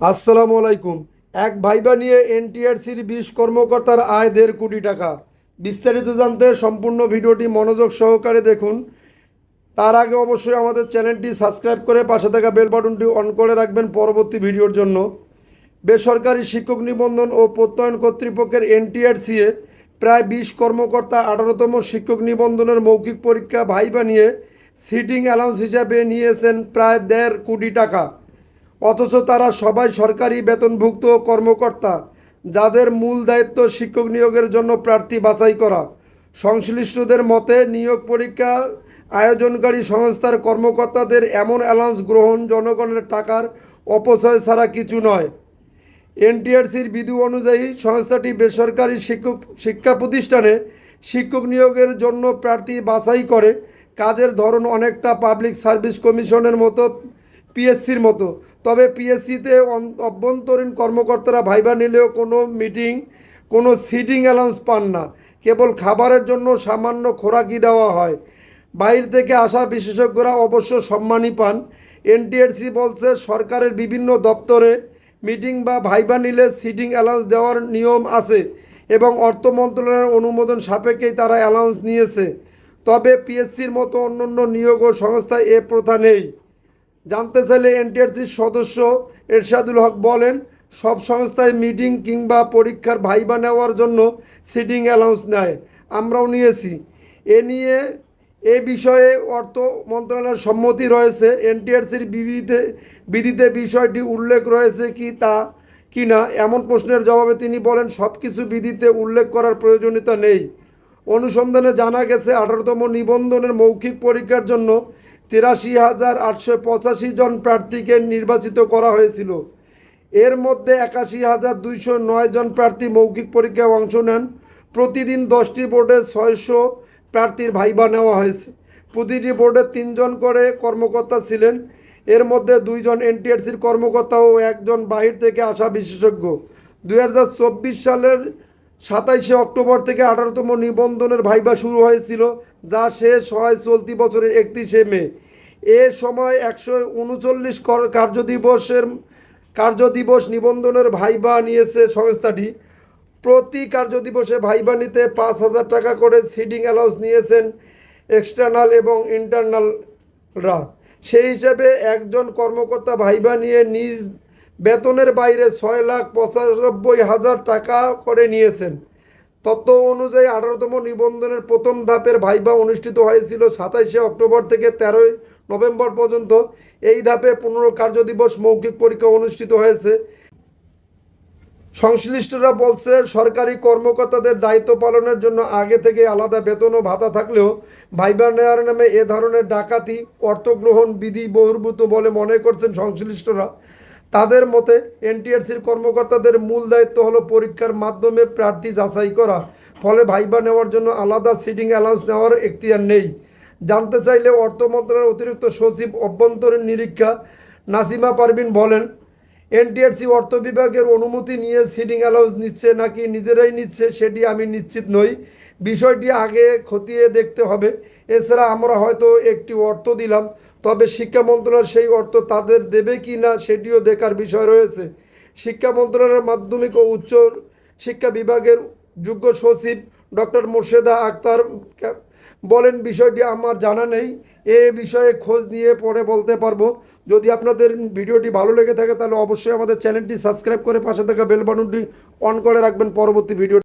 আসসালামু আলাইকুম। এক ভাইবা নিয়ে এনটিআরসির বিশ কর্মকর্তার আয় দেড় কোটি টাকা। বিস্তারিত জানতে সম্পূর্ণ ভিডিওটি মনোযোগ সহকারে দেখুন। তার আগে অবশ্যই আমাদের চ্যানেলটি সাবস্ক্রাইব করে পাশে থাকা বেল বাটনটি অন করে রাখবেন পরবর্তী ভিডিওর জন্য। বেসরকারি শিক্ষক নিবন্ধন ও প্রত্যয়ন কর্তৃপক্ষের এনটিআরসিএ প্রায় বিশ কর্মকর্তা আঠারোতম শিক্ষক নিবন্ধনের মৌখিক পরীক্ষা ভাইবা নিয়ে সিটিং অ্যালাউন্স হিসাবে নিয়েছেন প্রায় দেড় কোটি টাকা। অথচ তারা সবাই সরকারি বেতনভুক্ত কর্মকর্তা, যাদের মূল দায়িত্ব শিক্ষক নিয়োগের জন্য প্রার্থী বাছাই করা। সংশ্লিষ্টদের মতে, নিয়োগ পরীক্ষা আয়োজনকারী সংস্থার কর্মকর্তাদের এমন অ্যালাউন্স গ্রহণ জনগণের টাকার অপচয় ছাড়া কিছু নয়। এনটিআরসির বিধি অনুযায়ী সংস্থাটি বেসরকারি শিক্ষক, শিক্ষা প্রতিষ্ঠানে শিক্ষক নিয়োগের জন্য প্রার্থী বাছাই করে। কাজের ধরন অনেকটা পাবলিক সার্ভিস কমিশনের মতো পিএসসির মতো। তবে পিএসসিতে অভ্যন্তরীণ কর্মকর্তারা ভাইবা নিলেও কোনো মিটিং, কোনো সিটিং অ্যালাউন্স পান না। কেবল খাবারের জন্য সামান্য খোরাকি দেওয়া হয়। বাইরে থেকে আসা বিশেষজ্ঞরা অবশ্য সম্মানই পান। এনটিআরসি বলছে, সরকারের বিভিন্ন দপ্তরে মিটিং বা ভাইবা নিলে সিটিং অ্যালাউন্স দেওয়ার নিয়ম আছে এবং অর্থ মন্ত্রণালয়ের অনুমোদন সাপেক্ষেই তারা অ্যালাউন্স নিয়েছে। তবে পিএসসির মতো অন্যান্য নিয়োগ ও সংস্থায় এ প্রথা নেই। জানতে চাইলে এনটিআরসির সদস্য এরশাদুল হক বলেন, সব সংস্থায় মিটিং কিংবা পরীক্ষার ভাইবা নেওয়ার জন্য সিটিং অ্যালাউন্স নেয় আমরাও নিয়েছি। এ নিয়ে, এ বিষয়ে অর্থ মন্ত্রণালয়ের সম্মতি রয়েছে। এনটিআরসির বিবিতে বিধিতে বিষয়টি উল্লেখ রয়েছে কি তা, কি না, এমন প্রশ্নের জবাবে তিনি বলেন সব কিছু বিধিতে উল্লেখ করার প্রয়োজনীয়তা নেই। অনুসন্ধানে জানা গেছে, আঠারোতম নিবন্ধনের মৌখিক পরীক্ষার জন্য তিরাশি হাজার আটশো পঁচাশি জন প্রার্থীকে নির্বাচিত করা হয়েছিল। এর মধ্যে একাশি হাজার দুইশো নয় জন প্রার্থী মৌখিক পরীক্ষায় অংশ নেন। প্রতিদিন দশটি বোর্ডে ছয়শো প্রার্থীর ভাইবা নেওয়া হয়েছে। প্রতিটি বোর্ডে তিনজন করে কর্মকর্তা ছিলেন। এর মধ্যে দুইজন এনটিআরসির কর্মকর্তা ও একজন বাহির থেকে আসা বিশেষজ্ঞ। দু হাজার চব্বিশ সালের সাতাইশে অক্টোবর থেকে আঠারোতম নিবন্ধনের ভাইবা শুরু হয়েছিল, যা শেষ হয় চলতি বছরের একত্রিশে মে। এ সময় একশো উনচল্লিশ কার্যদিবসের, কার্যদিবস নিবন্ধনের ভাইবা নিয়েছে সংস্থাটি। প্রতি কার্যদিবসে ভাইবা নিতে পাঁচ হাজার টাকা করে সিডিং অ্যালাউন্স নিয়েছেন এক্সটার্নাল এবং ইন্টারনালরা। সেই হিসাবে একজন কর্মকর্তা ভাইবা নিয়ে নিজ বেতনের বাইরে ছয় লাখ পঁচানব্বই হাজার টাকা করে নিয়েছেন। তথ্য অনুযায়ী আঠারোতম নিবন্ধনের প্রথম ধাপের ভাইবা অনুষ্ঠিত হয়েছিল সাতাইশে অক্টোবর থেকে তেরোই নভেম্বর পর্যন্ত। এই ধাপে পনেরো কার্যদিবস মৌখিক পরীক্ষা অনুষ্ঠিত হয়েছে। সংশ্লিষ্টরা বলছে, সরকারি কর্মকর্তাদের দায়িত্ব পালনের জন্য আগে থেকে আলাদা বেতন ও ভাতা থাকলেও ভাইবা নেয়ার নামে এ ধরনের ডাকাতি, অর্থগ্রহণ বিধি বহির্ভূত বলে মনে করছেন সংশ্লিষ্টরা। তাদের মতে, এনটিআরসির কর্মকর্তাদের মূল দায়িত্ব হলো পরীক্ষার মাধ্যমে প্রার্থী যাচাই করা। ফলে ভাইবা নেওয়ার জন্য আলাদা সিটিং অ্যালাউন্স নেওয়ার এখতিয়ার নেই। জানতে চাইলে অর্থ মন্ত্রণালয়ের অতিরিক্ত সচিব অভ্যন্তরীণ নিরীক্ষা নাসিমা পারভিন বলেন, এনটিআরসি অর্থ বিভাগের অনুমতি নিয়ে সিটিং অ্যালাউন্স নিচ্ছে নাকি নিজেরাই নিচ্ছে সেটি আমি নিশ্চিত নই। বিষয়টি আগে খতিয়ে দেখতে হবে। এছাড়া আমরা হয়তো একটি অর্থ দিলাম। তবে শিক্ষা মন্ত্রণালয় সেই অর্থ তাদের দেবে কি না সেটিও দেখার বিষয় রয়েছে। শিক্ষা মন্ত্রণালয়ের মাধ্যমিক ও উচ্চ শিক্ষা বিভাগের যোগ্য সচিব ডক্টর মোর্শেদা আক্তার বলেন, বিষয়টি আমার জানা নেই। এ বিষয়ে খোঁজ নিয়ে পরে বলতে পারব। যদি আপনাদের ভিডিওটি ভালো লেগে থাকে তাহলে অবশ্যই আমাদের চ্যানেলটি সাবস্ক্রাইব করে পাশে থাকা বেল অন করে রাখবেন। পরবর্তী ভিডিও